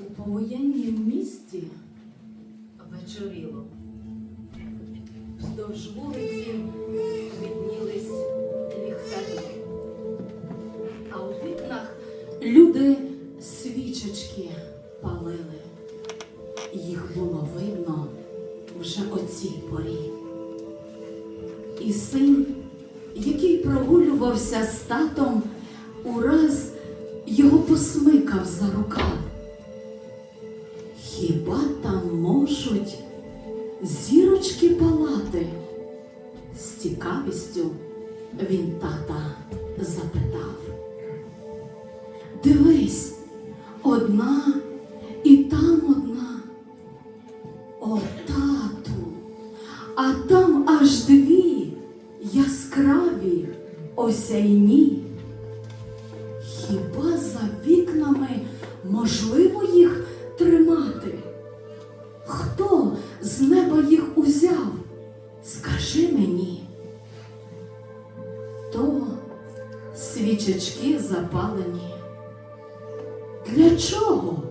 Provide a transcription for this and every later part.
У повоєннім місті вечоріло. Вздовж вулиці виднілись ліхтарі. А у вікнах люди свічечки палили. Їх було видно вже о цій порі. І син, який прогулювався з татом, ураз його посмикав за рукав. Хіба там можуть зірочки палати? З цікавістю він тата запитав. Дивись, одна і там одна. О, тату, а там аж дві яскраві осяйні. Хіба за вікнами можливо Для чого?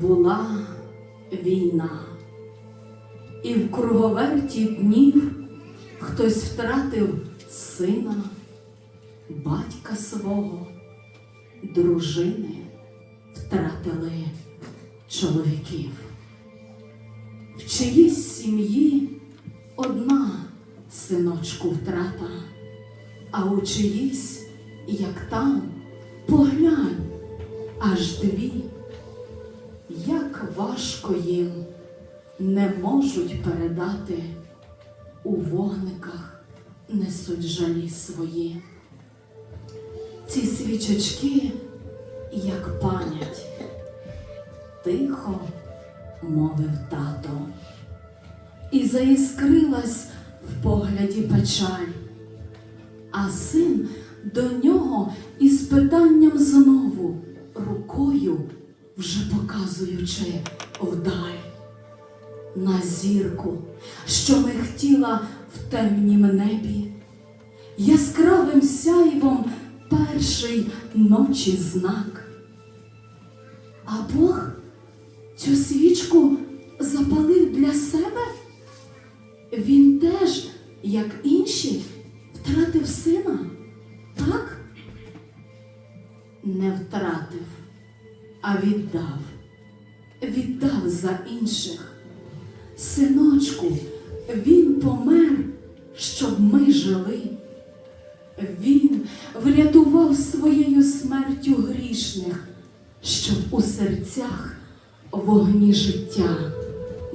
Була війна, і в круговерті днів хтось втратив сина, батька свого, дружини втратили чоловіків. В чиїсь сім'ї одна синочку втрата, а у чиїсь, як там, поглянь, аж дві. Як важко їм не можуть передати, у вогниках несуть жалі свої. Ці свічечки, як пам'ять, тихо мовив тато, і заіскрилась в погляді печаль, а син до нього із питанням знову рукою вже показуючи вдаль на зірку, що михтіла в темнім небі, яскравим сяйвом перший ночі знак. А Бог цю свічку запалив для себе? Він теж, як інші, втратив сина? Не втратив а віддав, віддав за інших. Синочку, він помер, щоб ми жили. Він врятував своєю смертю грішних, щоб у серцях вогні життя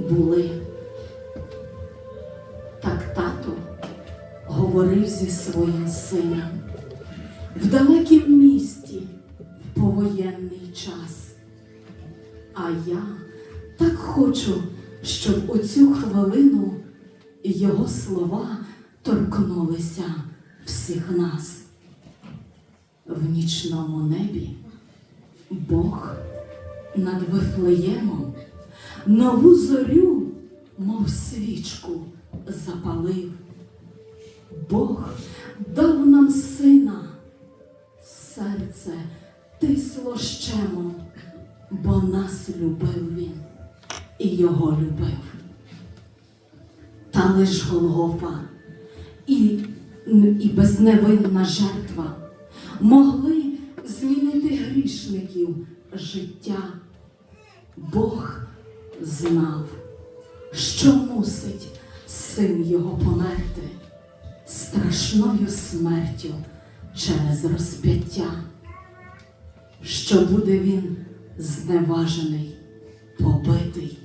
були. Так тато говорив зі своїм сином в далекім місті в повоєнний час. А я так хочу, щоб у цю хвилину його слова торкнулися всіх нас. В нічному небі Бог над Вифлеємом нову зорю, мов свічку, запалив. Бог дав тисло бо нас любив він і його любив. Та лиш Голгофа і, і безневинна жертва могли змінити грішників життя. Бог знав, що мусить син його померти страшною смертю через розп'яття що буде він зневажений, побитий,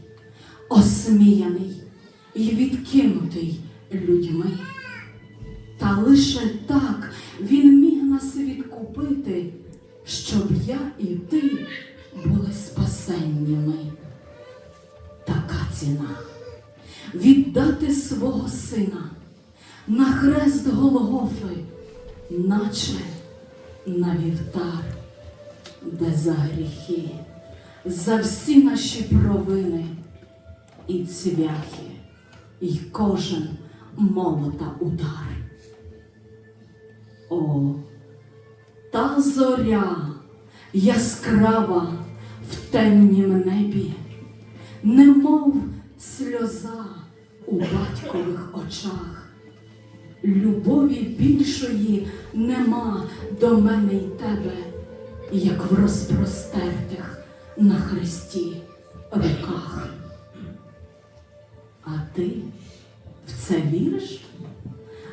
осміяний і відкинутий людьми. Та лише так він міг нас відкупити, щоб я і ти були спасеннями. Така ціна віддати свого сина на хрест Голгофи, наче на вівтар де за гріхи, за всі наші провини і цвяхи, і кожен молота удар. О, та зоря яскрава, в темнім небі, немов сльоза у батькових очах. Любові більшої нема до мене й тебе, як в розпростертих на хресті руках. А ти в це віриш?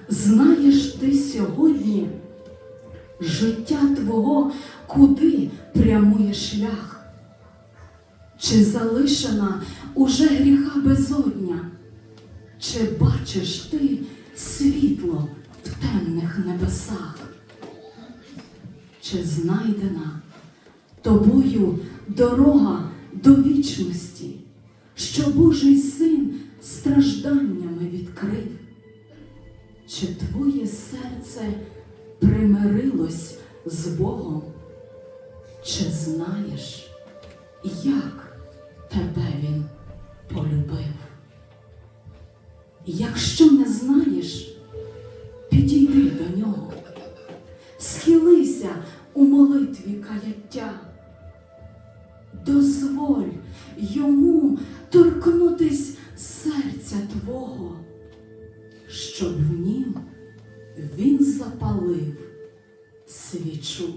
Знаєш ти сьогодні життя твого, куди прямує шлях? Чи залишена уже гріха безодня? Чи бачиш ти світло в темних небесах? Чи знайдена тобою дорога до вічності, що Божий син стражданнями відкрив? Чи твоє серце примирилось з Богом? Чи знаєш, як тебе він полюбив? Якщо не знаєш, підійди до нього, молитві каяття, дозволь йому торкнутись серця твого, щоб в нім він запалив свічу.